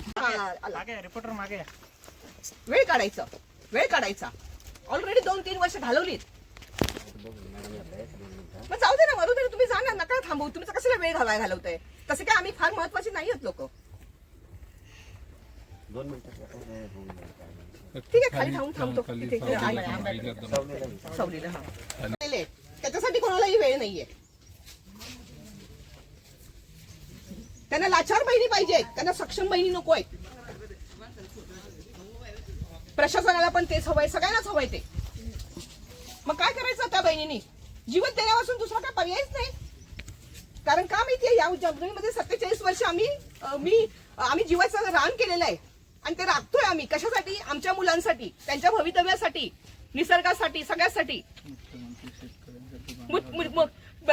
Reporter मागे. या. वेळ काढायचा वेळ काढायचा. ऑलरेडी दोन तीन वर्ष घालवलीत. मग जाऊ दे ना मरू दे ना, तुम्ही जा ना नका थांबू? तुमचं कसला वेळ घालाय घालवताय? तसे काय आम्ही फार महत्त्वाचे नाही आहेत लोक ठीक आहे खाली थांबून थांबतो. तिथे इथे आहे. सावलीला हा. गेले. त्याच्यासाठी कोणालाही वेळ नाहीये त्यांना लाचार बहिणी पाहिजेत त्यांना सक्षम बहिणी नको आहेत. प्रशासनाला पण तेच हवंय सगळ्यांनाच हवंय ते. मग काय करायचं त्या बहिणीने? जीवन देण्यापासून दुसरा काय पर्यायच नाही. कारण का माहितीये या जर्मनीमध्ये सत्तेचाळीस वर्ष आम्ही मी आम्ही जीवाचं रान केलेलं आहे. आणि ते राखतोय आम्ही. कशासाठी? आमच्या मुलांसाठी त्यांच्या भवितव्यासाठी निसर्गासाठी सगळ्यासाठी.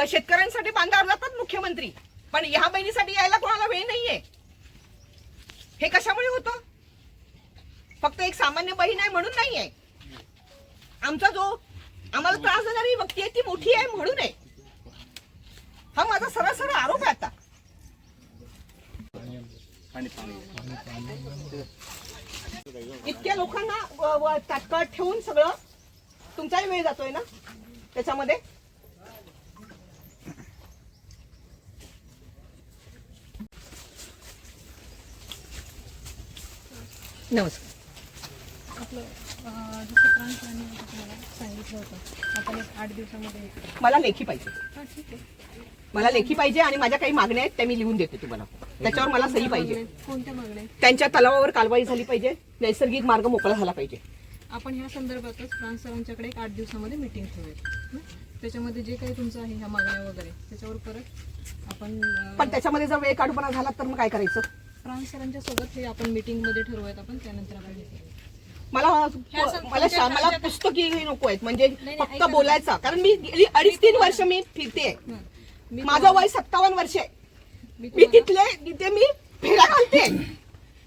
शेतकऱ्यांसाठी बांधा जातात मुख्यमंत्री. पण ह्या बहिणीसाठी यायला कोणाला वेळ नाहीये. हे कशामुळे होतं? फक्त एक सामान्य बहीण आहे म्हणून नाही आहे आमचा जो आम्हाला त्रास देणारी व्यक्ती आहे ती मोठी आहे म्हणून आहे. हा माझा सरळ सरळ आरोप आहे आता. इतक्या लोकांना तात्काळ ठेवून सगळं तुमचाही वेळ जातोय ना? त्याच्यामध्ये? नमस्कार. आपलं अं, जसं प्रांत आणि तुम्हाला सांगितलं होतं. आपण एक आठ दिवसामध्ये मला लेखी पाहिजे. हां ठीक आहे. मला लेखी पाहिजे आणि माझ्या काही मागण्या आहेत त्या मी लिहून देते तुम्हाला. त्याच्यावर मला सही पाहिजे. कोणत्या मागण्या आहेत? त्यांच्या तलावावर कारवाई झाली पाहिजे नैसर्गिक मार्ग मोकळा झाला पाहिजे. आपण ह्या संदर्भातच फ्रान्स सरांच्याकडे एक आठ दिवसामध्ये मिटिंग ठेवूयात. हं? त्याच्यामध्ये जे काही तुमचं आहे ह्या मागण्या वगैरे त्याच्यावर परत आपण अं, पण त्याच्यामध्ये जर वेळ काढूपणा झाला तर मग काय करायचं? फ्रान्स सरांच्या सोबत हे आपण मीटिंगमध्ये ठरवूयात आपण त्यानंतर आपण. मला मला शा- मला तुमच्या- पुस्तकी नको आहेत म्हणजे नाही, फक्त. बोलायचा. कारण मी गेली अडीच तीन वर्ष मी फिरते. मी माझं वय सत्तावन्न वर्ष. आहे मी मी तुम्हाला- तिथले तिथे मी फेऱ्या घालते.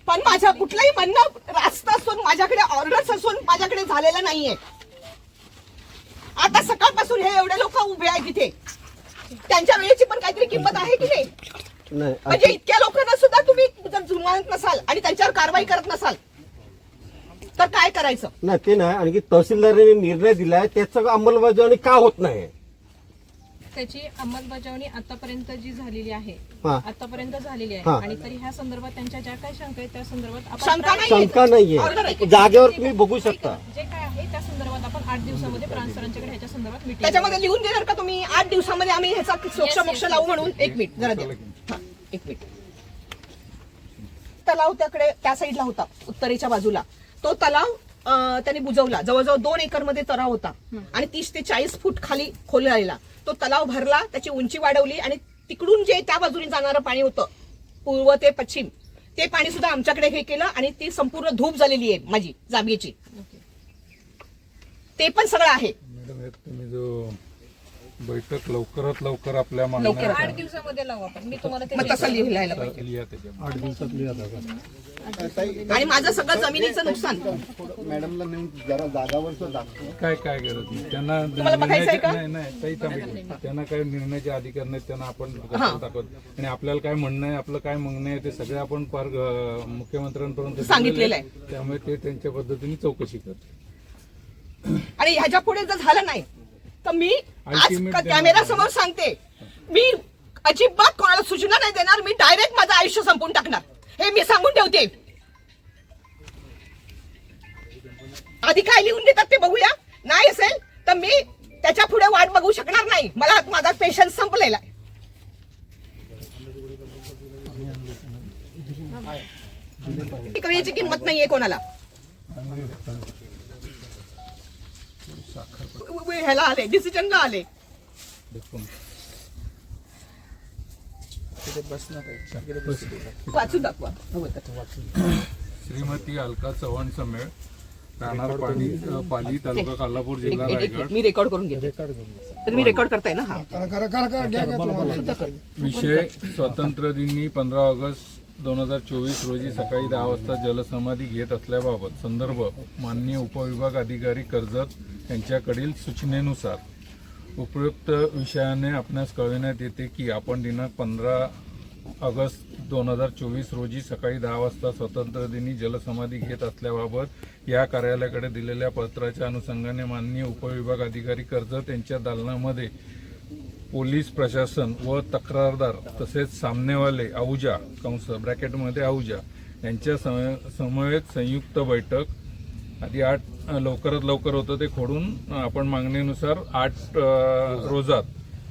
पण माझ्या कुठलंही म्हणणं रास्त असून माझ्याकडे ऑर्डर्स असून माझ्याकडे झालेलं नाहीये. आता सकाळपासून हे एवढे लोक उभे आहेत तिथे त्यांच्या वेळेची पण काहीतरी किंमत आहे की नाही? नाही म्हणजे इतक्या लोकांना सुद्धा तुम्ही जर जुमानत नसाल आणि त्यांच्यावर कारवाई करत नसाल तर काय करायचं? नाही ते नाही आणखी तहसीलदारांनी निर्णय दिलाय त्याचं अंमलबजावणी का होत नाही? त्याची अंमलबजावणी आतापर्यंत जी झालेली आहे हा. आतापर्यंत झालेली हा. आहे आणि तरी ह्या संदर्भात त्यांच्या ज्या काही शंका आहेत त्या संदर्भात आपण शंका नाही शंका नाहीये. जागेवर तुम्ही बघू शकता. जे काय आहे त्या संदर्भात आपण आठ दिवसामध्ये प्रांत सरांच्याकडे ह्याच्या संदर्भात मिटिंग त्याच्यामध्ये लिहून देणार का तुम्ही? आठ दिवसामध्ये आम्ही ह्याचा सोक्ष मोक्ष लावू. म्हणून. एक मिनिट जरा द्या. हा, एक मिनिट. तलाव त्याकडे त्या साईडला होता उत्तरेच्या बाजूला. तो तलाव त्यांनी बुजवला. जवळजवळ दोन एकरमध्ये तलाव होता. आणि तीस ते चाळीस फूट खाली खोल राहिला तो तलाव भरला त्याची उंची वाढवली आणि तिकडून जे त्या बाजूने जाणारं पाणी होतं पूर्व ते पश्चिम ते पाणी सुद्धा आमच्याकडे हे केलं आणि ती संपूर्ण धूप झालेली आहे माझी जागेची ते पण सगळं आहे. मॅडम एक तुम्ही जो बैठक लवकरात लवकर आपल्या लवकर. आठ दिवसामध्ये लावू आपण मी तुम्हाला ते मग तसं लिहायला पाहिजे. लिहा आणि माझं सगळं जमिनीचं नुकसान. मॅडमला नेऊन जरा जागावर दाखव. काय काय गरज नाही. त्यांना तुम्हाला बघायचं आहे का? नाही नाही त्यांना काय निर्णयाचे अधिकार नाहीत. त्यांना आपण कसं दाखवत. आणि आपल्याला काय म्हणणं आहे आपलं काय म्हणणं आहे ते सगळे आपण पार अं, मुख्यमंत्र्यांपर्यंत सांगितलेलं आहे. दिलेलं त्यामुळे ते त्यांच्या पद्धतीने चौकशी करतील. आणि ह्याच्या पुढे जर झालं नाही तर मी आज Ultimate. कॅमेरा समोर सांगते. मी अजिबात कोणाला सूचना नाही देणार. मी डायरेक्ट माझं आयुष्य संपून टाकणार. हे मी सांगून ठेवते. आधी काय लिहून देतात ते बघूया. नाही असेल तर मी त्याच्या पुढे वाट बघू शकणार नाही. मला माझा पेशन्स संपलेला आहे. याची किंमत नाहीये कोणाला. ह्याला आले डिसिजनला आले. देखून वाचून दाखवा. हवं तर. श्रीमती अलका चव्हाण समेळ राहणार पाणी पाली तालुका कोल्हापूर जिल्हा रायगड. मी रेकॉर्ड करून घेते. तर मी रेकॉर्ड करताय ना? हा. विषय स्वातंत्र्य दिनी पंधरा ऑगस्ट दोन हजार चोवीस रोजी सकाळी दहा वाजता जलसमाधी घेत असल्याबाबत संदर्भ माननीय उपविभाग अधिकारी कर्जत यांच्याकडील सूचनेनुसार. उपयुक्त विषयाने आपणास कळविण्यात येते की आपण दिनांक पंधरा ऑगस्ट दोन हजार चोवीस रोजी सकाळी दहा वाजता स्वतंत्र दिनी जलसमाधी घेत असल्याबाबत या कार्यालयाकडे दिलेल्या पत्राच्या अनुषंगाने माननीय उपविभाग अधिकारी कर्जत यांच्या दालनामध्ये पोलीस प्रशासन व तक्रारदार तसेच सामनेवाले आहुजा कंस ब्रॅकेटमध्ये आहुजा यांच्या सम- समवेत संयुक्त बैठक आधी आठ लवकरात लवकर होतं ते खोडून आपण मागणीनुसार आठ रोजात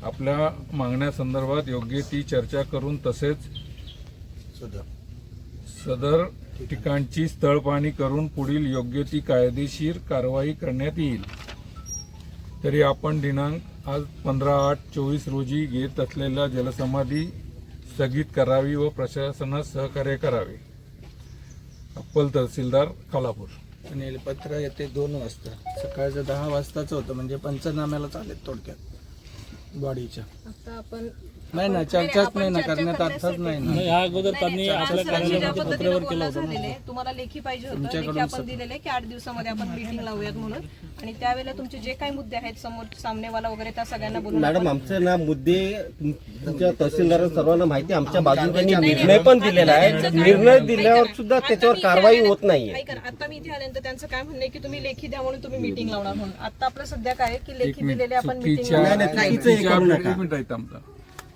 आपल्या मागण्यासंदर्भात योग्य ती चर्चा करून तसेच सदर. ठिकाणची स्थळ पाहणी करून पुढील योग्य ती कायदेशीर कारवाई करण्यात येईल. तरी आपण दिनांक आज पंधरा आठ चोवीस रोजी घेत असलेल्या जलसमाधी स्थगित करावी व प्रशासनास सहकार्य करावे. अप्पल तहसीलदार कोल्हापूर आणि पत्र येते दोन वाजता. सकाळचं दहा वाजताचं होतं म्हणजे पंचनाम्याला चालेल थोडक्यात. बॉडीच्या. आता आपण नाही ना चर्चाच नाही ना करण्यात अर्थच नाही ना. या अगोदर त्यांनी आपल्या कार्यालयामध्ये पद्धतीने पत्रावर केलं होतं झालेलं तुम्हाला लेखी पाहिजे होतं लेखी आपण दिलेले की आठ दिवसामध्ये आपण मीटिंग लावूयात म्हणून. आणि त्यावेळेला तुमचे जे काही मुद्दे आहेत समोर सामनेवाला वगैरे त्या सगळ्यांना बोलून मॅडम आमचे ना मुद्दे तुम- तुमच्या तहसीलदार सर्वांना माहिती आहे. आमच्या बाजूने त्यांनी निर्णय पण दिलेला आहे. निर्णय दिल्यावर सुद्धा त्याच्यावर कारवाई होत नाहीये. ऐका ना, आता मी इथे आल्यानंतर त्यांचं काय म्हणणं आहे की तुम्ही लेखी द्या म्हणून तुम्ही मीटिंग लावणार म्हणून? आता आपलं सध्या काय आहे की लेखी दिलेले आपण मीटिंग चुकीच्या नाही, नाही, चुकीचं हे चुकीच्या करू नका. एक मिनिट ऐका आमचा.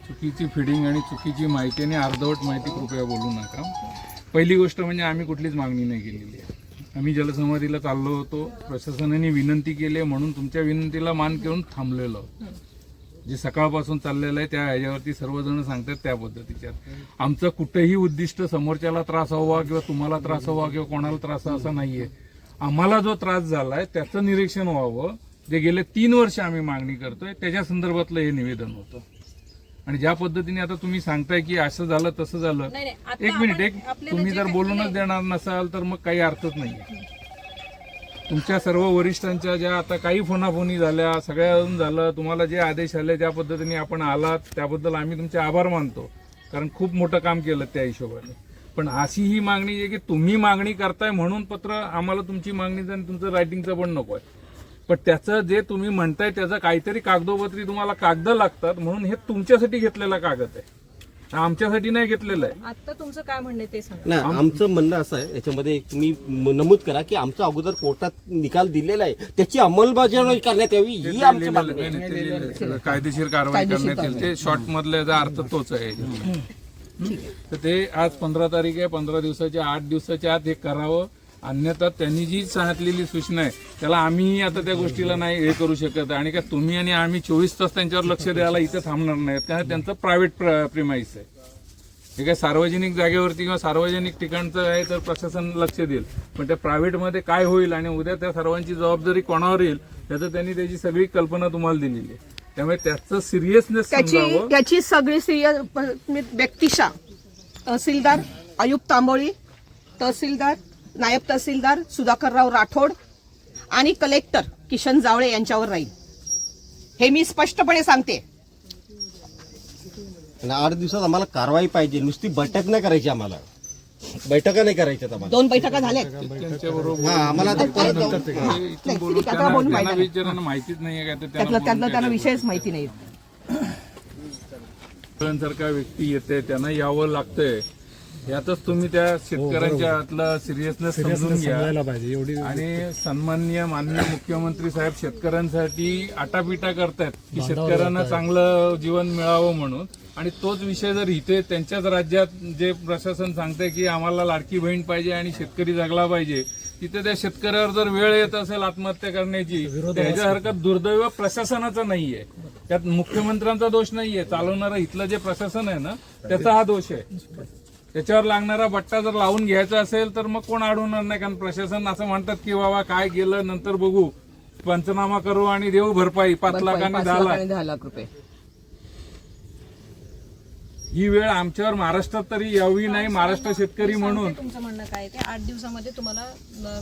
चुकीची फिडिंग आणि चुकीची माहिती आणि अर्धवट माहिती कृपया बोलू नका. पहिली गोष्ट म्हणजे आम्ही कुठलीच मागणी नाही केलेली. आहे आम्ही जलसमाधीला चाललो होतो. प्रशासनाने विनंती केली आहे म्हणून तुमच्या विनंतीला मान करून थांबलेलो. जे सकाळपासून चाललेलं आहे त्या ह्याच्यावरती सर्वजण सांगतात त्या पद्धतीच्या. आमचं कुठेही उद्दिष्ट समोरच्याला त्रास हवा किंवा तुम्हाला त्रास हवा किंवा कोणाला त्रास असा नाही नाहीये. आम्हाला जो त्रास झालाय त्याचं निरीक्षण व्हावं. जे गेले तीन वर्ष आम्ही मागणी करतोय त्याच्या संदर्भातलं हे निवेदन होतं. आणि ज्या पद्धतीने आता तुम्ही सांगताय की असं झालं तसं झालं. नाही, नाही. आता एक मिनिट आपण- एक आपल्याला तुम्ही जे जर काही- बोलूनच देणार नसाल तर मग काही अर्थच नाही तुमच्या सर्व वरिष्ठांच्या ज्या आता काही फोनाफोनी झाल्या सगळ्याहून झालं तुम्हाला जे आदेश आले ज्या पद्धतीने आपण आलात त्याबद्दल आम्ही तुमचे आभार मानतो. कारण खूप मोठं काम केलं त्या हिशोबाने. पण अशी ही मागणी आहे की तुम्ही मागणी करताय म्हणून पत्र आम्हाला तुमची मागणीचं आणि तुमचं रायटिंगचं पण नको आहे. पण त्याचं जे तुम्ही म्हणताय त्याचं काहीतरी कागदोपत्री तुम्हाला कागद लागतात म्हणून हे तुमच्यासाठी घेतलेला कागद आहे. आमच्यासाठी नाही घेतलेलं आहे. आता तुमचं काय म्हणणं ते सांगा. ना आमचं म्हणणं असं आहे याच्यामध्ये तुम्ही म- नमूद करा की आमचा अगोदर कोर्टात निकाल दिलेला आहे. त्याची अंमलबजावणी करण्यात यावी ही आमची मागणी. नाही, नाही, आहे. कायदेशीर कारवाई करण्यात येईल. ते शॉर्ट मधल्याचा अर्थ तोच आहे. तर ते आज पंधरा तारीख आहे पंधरा दिवसाच्या आठ दिवसाच्या आत हे करावं. अन्यथा त्यांनी जी सांगितलेली सूचना आहे त्याला आम्ही आता त्या गोष्टीला नाही हे करू शकत. आणि का तुम्ही आणि आम्ही चोवीस तास त्यांच्यावर लक्ष द्यायला इथं थांबणार नाहीत. कारण त्यांचं प्रायव्हेट प्रिमाईस आहे. हे काय सार्वजनिक जागेवरती किंवा सार्वजनिक ठिकाणचं आहे तर प्रशासन लक्ष देईल. पण त्या प्रायव्हेटमध्ये काय होईल आणि उद्या त्या सर्वांची जबाबदारी कोणावर येईल त्याचं त्यांनी त्याची सगळी कल्पना तुम्हाला दिलेली आहे. त्यामुळे त्याचं सिरियसनेस त्याची सगळी सिरियस व्यक्तिशा तहसीलदार आयुक्त तांबोळी तहसीलदार नायब तहसीलदार सुधाकरराव राठोड आणि कलेक्टर किशन जावळे यांच्यावर राहील हे मी स्पष्टपणे सांगते आणि आठ दिवसात आम्हाला कारवाई पाहिजे नुसती बैठक नाही करायची आम्हाला बैठका नाही करायच्यात आम्हाला दोन बैठका झाल्या हा आम्हाला आता परत बोलून त्यांना फायदा नाही. विचारांना माहितीच नाहीये का ते त्यातलं त्यांना त्यांना काय विषयच माहिती नाही सारखा व्यक्ती येते त्यांना यावं लागतंय यातच तुम्ही त्या शेतकऱ्यांच्या आतला सिरियसनेस समजून घ्या. पाहिजे एवढी आणि सन्माननीय माननीय मुख्यमंत्री साहेब शेतकऱ्यांसाठी आटापिटा करतायत की शेतकऱ्यांना चांगलं जीवन मिळावं म्हणून. आणि तोच विषय जर इथे त्यांच्याच राज्यात जे प्रशासन सांगतंय की आम्हाला लाडकी बहीण पाहिजे आणि शेतकरी जगला पाहिजे तिथे त्या शेतकऱ्यावर जर वेळ येत असेल आत्महत्या करण्याची त्याच्यासारखं दुर्दैव प्रशासनाचं नाहीये. त्यात मुख्यमंत्र्यांचा दोष नाहीये. चालवणारं इथलं जे प्रशासन आहे ना त्याचा हा दोष आहे. त्याच्यावर लागणारा बट्टा जर लावून घ्यायचा असेल तर मग कोण अडवणार नाही? कारण प्रशासन असं म्हणतात की बाबा काय गेलं नंतर बघू. पंचनामा करू आणि देऊ भरपाई पाच लाख आणि पाच दहा लाख. लाख आणि दहा लाख रुपये. ही वेळ आमच्यावर महाराष्ट्रात तरी यावी नाही महाराष्ट्र शेतकरी म्हणून. तुमचं म्हणणं काय ते. आठ दिवसामध्ये तुम्हाला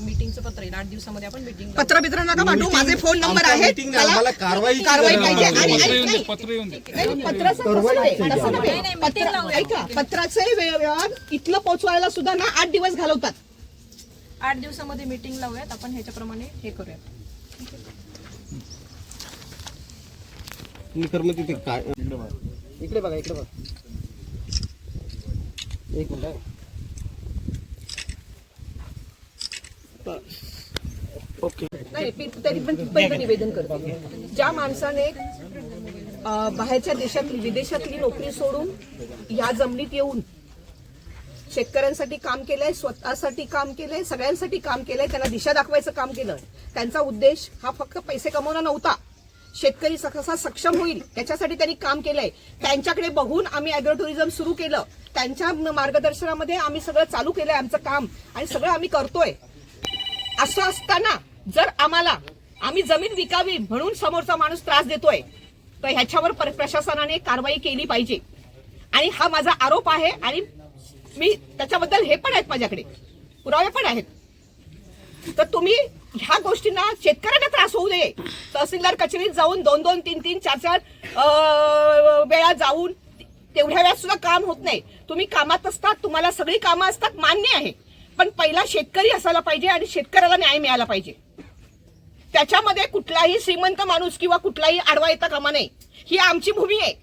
मीटिंगचं पत्र येईल. आठ दिवसामध्ये आपण मीटिंग पत्र बित्र नका पाठवू माझे फोन नंबर नाही, आम्हाला कारवाई कारवाई पाहिजे. आणि पत्र येऊन दे. नाही, पत्र येऊन दे. नाही, पत्राचं तसं नाही, तसं नाही. पत्र- ऐका पत्राचे वे- व्यवहार इथलं पोहोचवायला सुद्धा ना आठ दिवस घालवतात. आठ दिवसामध्ये मीटिंग लावूयात. आपण ह्याच्याप्रमाणे हे करूयात. काय इकडे बघा इकडे बघा. एक मिनिट नाही मी तरी पण तिथपर्यंत निवेदन करते. ज्या माणसाने बाहेरच्या देशातली विदेशातली नोकरी सोडून या जमिनीत येऊन शेतकऱ्यांसाठी काम केलंय स्वतःसाठी काम केलंय सगळ्यांसाठी काम केलंय त्यांना दिशा दाखवायचं काम केलं त्यांचा उद्देश हा फक्त पैसे कमवणं नव्हता. शेतकरी कसा सक्षम होईल. त्याच्यासाठी त्यांनी काम केलंय. त्यांच्याकडे बघून आम्ही अॅग्रो टुरिझम सुरू केलं. त्यांच्या मार्गदर्शनामध्ये आम्ही सगळं चालू केलंय आमचं काम. आणि सगळं आम्ही करतोय. असं असताना जर आम्हाला आम्ही जमीन विकावी म्हणून समोरचा माणूस त्रास देतोय तर ह्याच्यावर प्रशासनाने कारवाई केली पाहिजे. आणि हा माझा आरोप आहे आणि मी त्याच्याबद्दल हे पण आहेत माझ्याकडे. पुरावे पण आहेत. तर तुम्ही ह्या गोष्टींना शेतकऱ्यांना त्रास होऊ नये. तहसीलदार कचेरीत जाऊन दोन दोन तीन तीन चार चार वेळा जाऊन तेवढ्या वेळात सुद्धा काम होत नाही. तुम्ही कामात असतात तुम्हाला सगळी कामं असतात मान्य आहे. पण पहिला शेतकरी असायला पाहिजे आणि शेतकऱ्याला न्याय मिळाला पाहिजे. त्याच्यामध्ये कुठलाही श्रीमंत माणूस किंवा कुठलाही आडवा येता कामा नाही ही आमची भूमी आहे.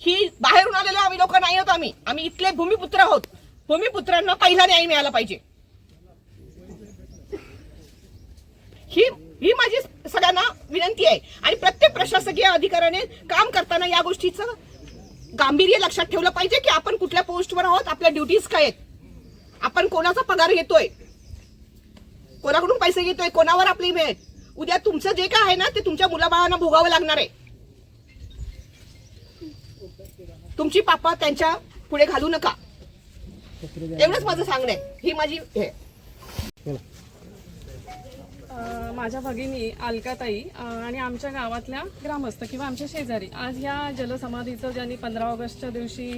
ही बाहेरून आलेलो आम्ही लोक नाही आहोत आम्ही. आम्ही इथले भूमिपुत्र आहोत. भूमिपुत्रांना पहिला न्याय मिळाला पाहिजे. ही ही माझी सगळ्यांना विनंती आहे. आणि प्रत्येक प्रशासकीय अधिकाऱ्याने काम करताना या गोष्टीचं गांभीर्य लक्षात ठेवलं पाहिजे की आपण कुठल्या पोस्टवर आहोत आपल्या ड्युटीज काय आहेत. आपण कोणाचा पगार घेतोय? कोणाकडून पैसे घेतोय? कोणावर आपली वेळ उद्या तुमचं जे काय आहे ना ते तुमच्या मुलाबाळांना भोगावं लागणार आहे. तुमची पापा त्यांच्या पुढे घालू नका. एवढंच माझं सांगणं आहे. ही माझी हे. माझ्या भगिनी अलकाताई आणि आमच्या गावातल्या ग्रामस्थ किंवा आमच्या शेजारी. आज ह्या जलसमाधीचं ज्यांनी पंधरा ऑगस्टच्या दिवशी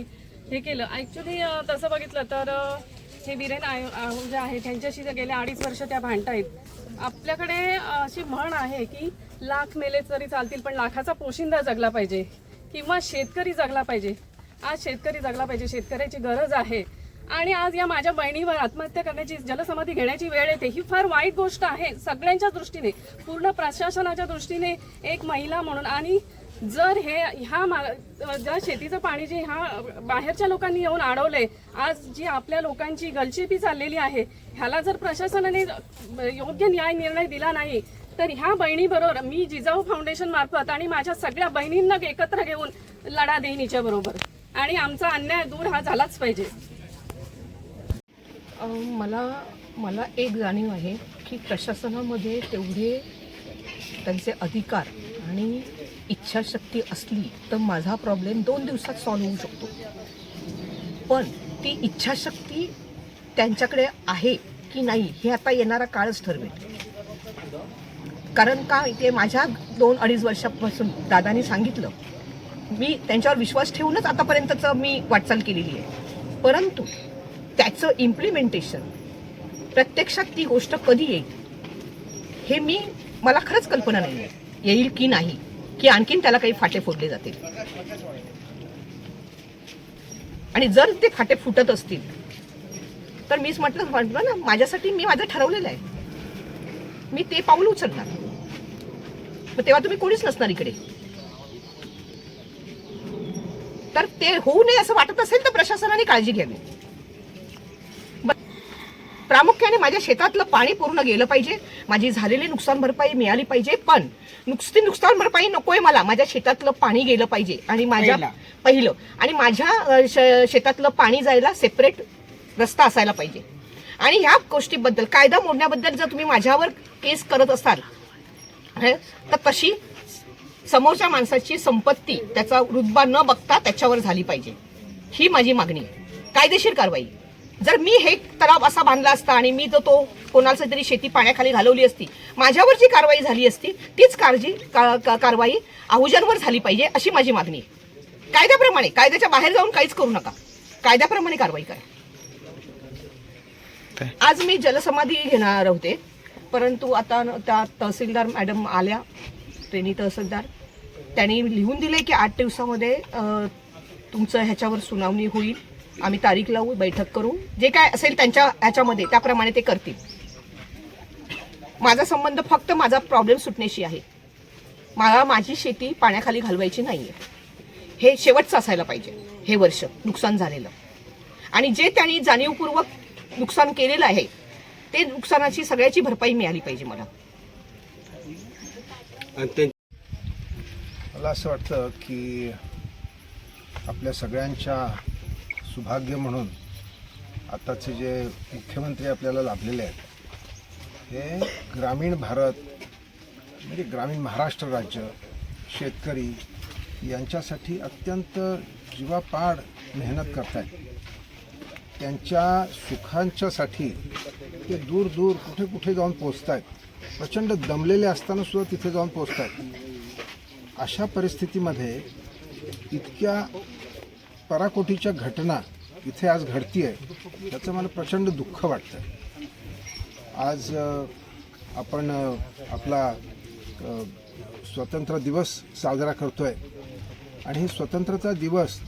हे केलं ॲक्च्युली तसं बघितलं तर हे बिरेन आय जे आहेत त्यांच्याशी गेल्या गेले अडीच वर्ष त्या भांडतायत. आपल्याकडे अशी म्हण आहे की लाख मेले तरी चालतील पण लाखाचा पोशिंदा जगला पाहिजे किंवा शेतकरी जगला पाहिजे. आज शेतकरी जगला पाहिजे शेतकऱ्याची गरज आहे. आणि आज या माझ्या बहिणीवर आत्महत्या करण्याची जलसमाधी घेण्याची वेळ येते. ही फार वाईट गोष्ट आहे सगळ्यांच्या दृष्टीने पूर्ण प्रशासनाच्या दृष्टीने एक महिला म्हणून. आणि जर हे ह्या मा- ज्या शेतीचं पाणी जे ह्या बाहेरच्या लोकांनी येऊन अडवले आज जी आपल्या लोकांची गलचेपी चाललेली आहे ह्याला जर प्रशासनाने योग्य न्याय निर्णय दिला नाही तर ह्या बहिणीबरोबर मी जिजाऊ फाउंडेशन मार्फत आणि माझ्या सगळ्या बहिणींना एकत्र घेऊन लढा देईन हिच्याबरोबर. आणि आमचा अन्याय दूर हा झालाच पाहिजे. मला मला एक जाणीव आहे की प्रशासनामध्ये तेवढे त्यांचे अधिकार आणि इच्छाशक्ती असली तर माझा प्रॉब्लेम दोन दिवसात सॉल्व्ह होऊ शकतो. पण ती इच्छाशक्ती त्यांच्याकडे आहे की नाही हे आता येणारा काळच ठरवेल. कारण का ते माझ्या दोन अडीच वर्षापासून दादानी सांगितलं मी त्यांच्यावर विश्वास ठेवूनच आतापर्यंतचं मी वाटचाल केलेली आहे. परंतु त्याचं इम्प्लिमेंटेशन प्रत्यक्षात ती गोष्ट कधी येईल हे मी मला खरंच कल्पना नाही आहे येईल की नाही की आणखीन त्याला काही फाटे फोडले जातील. आणि जर ते फाटे फुटत असतील तर मीच म्हटलं म्हटलं ना माझ्यासाठी मी माझं ठरवलेलं आहे. मी ते पाऊल उचलणार. मग तेव्हा तुम्ही कोणीच नसणार इकडे. तर ते होऊ नये असं वाटत असेल तर प्रशासनाने काळजी घ्यावी. प्रामुख्याने माझ्या शेतातलं पाणी पूर्ण गेलं पाहिजे. माझी झालेली नुकसान भरपाई मिळाली पाहिजे पण नुसती नुकसान भरपाई नकोय मला. माझ्या शेतातलं पाणी गेलं पाहिजे आणि माझ्या पहिलं. आणि माझ्या शेतातलं पाणी जायला सेपरेट रस्ता असायला पाहिजे. आणि ह्या गोष्टीबद्दल कायदा मोडण्याबद्दल जर तुम्ही माझ्यावर केस करत असाल तर तशी समोरच्या माणसाची संपत्ती त्याचा रुतबा न बघता त्याच्यावर झाली पाहिजे. ही माझी मागणी आहे. कायदेशीर कारवाई. जर मी हे तलाव असा बांधला असता आणि मी जर तो कोणाचा तरी शेती पाण्याखाली घालवली असती माझ्यावर जी कारवाई झाली असती तीच काळजी कारवाई आहुजांवर झाली पाहिजे अशी माझी मागणी आहे. कायद्याप्रमाणे कायद्याच्या बाहेर जाऊन काहीच करू नका. कायद्याप्रमाणे कारवाई करा. आज मी जलसमाधी घेणार होते परंतु आता त्या तहसीलदार मॅडम आल्या ट्रेनी तहसीलदार. त्यांनी लिहून दिले की आठ दिवसामध्ये तुमचं ह्याच्यावर सुनावणी होईल. आम्ही तारीख लावू बैठक करू. जे काय असेल त्यांच्या ह्याच्यामध्ये त्याप्रमाणे ते करतील. माझा संबंध फक्त माझा प्रॉब्लेम सुटण्याशी आहे. मला माझी शेती पाण्याखाली घालवायची नाही आहे हे शेवटचं असायला पाहिजे. हे वर्ष नुकसान झालेलं. आणि जे त्यांनी जाणीवपूर्वक नुकसान केलेलं आहे ते नुकसानाची सगळ्याची भरपाई मिळाली पाहिजे मला. आणि ते मला असं वाटतं की आपल्या सगळ्यांच्या सुभाग्य म्हणून आत्ताचे जे मुख्यमंत्री आपल्याला लाभलेले आहेत हे ग्रामीण भारत म्हणजे ग्रामीण महाराष्ट्र राज्य शेतकरी यांच्यासाठी अत्यंत जीवापाड मेहनत करत आहेत त्यांच्या सुखांच्यासाठी ते दूर दूर कुठे कुठे जाऊन पोचत आहेत प्रचंड दमलेले असताना सुद्धा तिथे जाऊन पोचत आहेत अशा परिस्थितीमध्ये इतक्या पराकोटीच्या घटना इथे आज घडती आहे त्याचं मला प्रचंड दुःख वाटतं. आज आपण आपला स्वतंत्र दिवस साजरा करतो आहे आणि हे स्वतंत्रता दिवस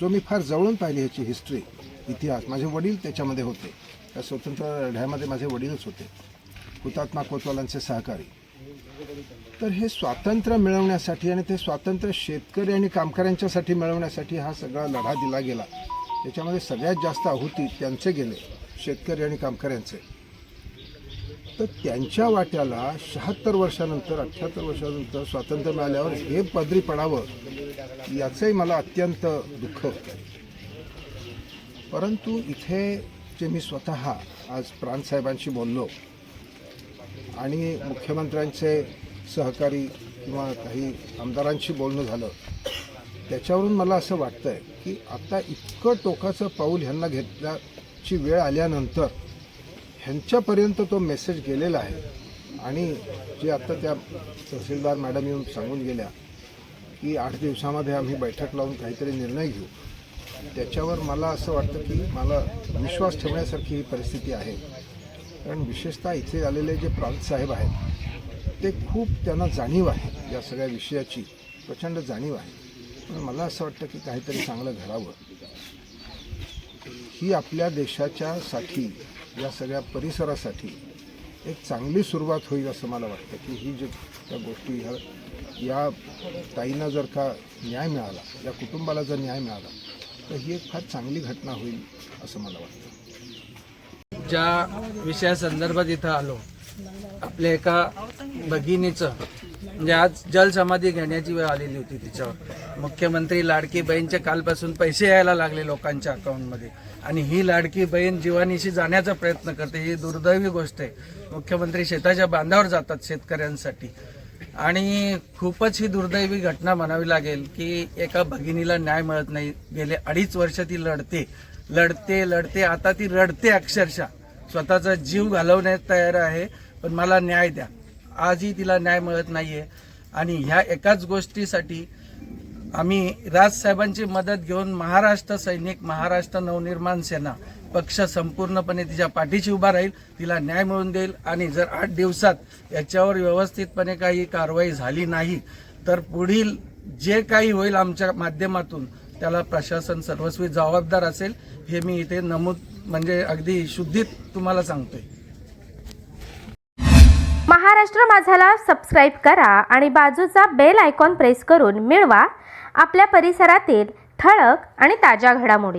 जो मी फार जवळून पाहिली ह्याची हिस्ट्री इतिहास माझे वडील त्याच्यामध्ये होते. त्या स्वतंत्र लढ्यामध्ये माझे वडीलच होते. हुतात्मा कोतवालांचे सहकारी. तर हे स्वातंत्र्य मिळवण्यासाठी आणि ते स्वातंत्र्य शेतकरी आणि कामगारांच्यासाठी मिळवण्यासाठी हा सगळा लढा दिला गेला. त्याच्यामध्ये सगळ्यात जास्त आहुती त्यांचे गेले शेतकरी आणि कामगारांचे. तर त्यांच्या वाट्याला शहात्तर वर्षानंतर अठ्ठ्याहत्तर वर्षानंतर स्वातंत्र्य मिळाल्यावर हे पदरी पडावं याचंही मला अत्यंत दुःख परंतु इथे जे मी स्वतः आज प्राणसाहेबांशी बोललो आणि मुख्यमंत्र्यांचे सहकारी किंवा काही आमदारांशी बोलणं झालं त्याच्यावरून मला असं वाटतं आहे की आता इतकं टोकाचं पाऊल ह्यांना घेतल्याची वेळ आल्यानंतर ह्यांच्यापर्यंत तो मेसेज गेलेला आहे. आणि जे आता त्या तहसीलदार मॅडम येऊन सांगून गेल्या की आठ दिवसामध्ये आम्ही बैठक लावून काहीतरी निर्णय घेऊ त्याच्यावर मला असं वाटतं की मला विश्वास ठेवण्यासारखी ही परिस्थिती आहे. कारण विशेषतः इथे आलेले जे प्रांत साहेब आहेत ते खूप त्यांना जाणीव आहे या सगळ्या विषयाची प्रचंड जाणीव आहे. पण मला असं वाटतं की काहीतरी चांगलं घडावं. ही आपल्या देशाच्या साठी या सगळ्या परिसरासाठी एक चांगली सुरुवात होईल असं मला वाटतं की ही जे त्या गोष्टी ह्या या ताईंना जर का न्याय मिळाला या कुटुंबाला जर न्याय मिळाला तर ही एक फार चांगली घटना होईल असं मला वाटतं. ज्या विषयासंदर्भात इथं आलो आपल्या एका भगिनीचं म्हणजे आज जलसमाधी घेण्याची वेळ आलेली होती तिच्यावर. मुख्यमंत्री लाडकी बहीणचे कालपासून पैसे यायला लागले लोकांच्या अकाउंटमध्ये. आणि ही लाडकी बहीण जीवानीशी जाण्याचा प्रयत्न करते ही दुर्दैवी गोष्ट आहे. मुख्यमंत्री शेताच्या बांधावर जातात शेतकऱ्यांसाठी. आणि खूपच ही दुर्दैवी घटना म्हणावी लागेल की एका भगिनीला न्याय मिळत नाही. गेले अडीच वर्ष ती लढते. लढते लढते आता ती रडते अक्षरशः. स्वतःचा जीव घालवण्यात तयार आहे पण मला न्याय द्या. आजही तिला न्याय मिळत नाहीये. आणि ह्या एकाच गोष्टीसाठी आम्ही राजसाहेबांची मदत घेऊन महाराष्ट्र सैनिक महाराष्ट्र नवनिर्माण सेना पक्ष संपूर्णपणे तिच्या पाठीशी उभा राहील तिला न्याय मिळून देईल. आणि जर आठ दिवसात याच्यावर व्यवस्थितपणे काही कारवाई झाली नाही तर पुढील जे काही होईल आमच्या माध्यमातून त्याला प्रशासन सर्वस्वी जबाबदार असेल हे मी इथे नमूद म्हणजे अगदी शुद्धीत तुम्हाला सांगतोय. महाराष्ट्र माझाला सबस्क्राईब करा आणि बाजूचा बेल आयकॉन प्रेस करून मिळवा. आपल्या परिसरातील ठळक आणि ताज्या घडामोडी.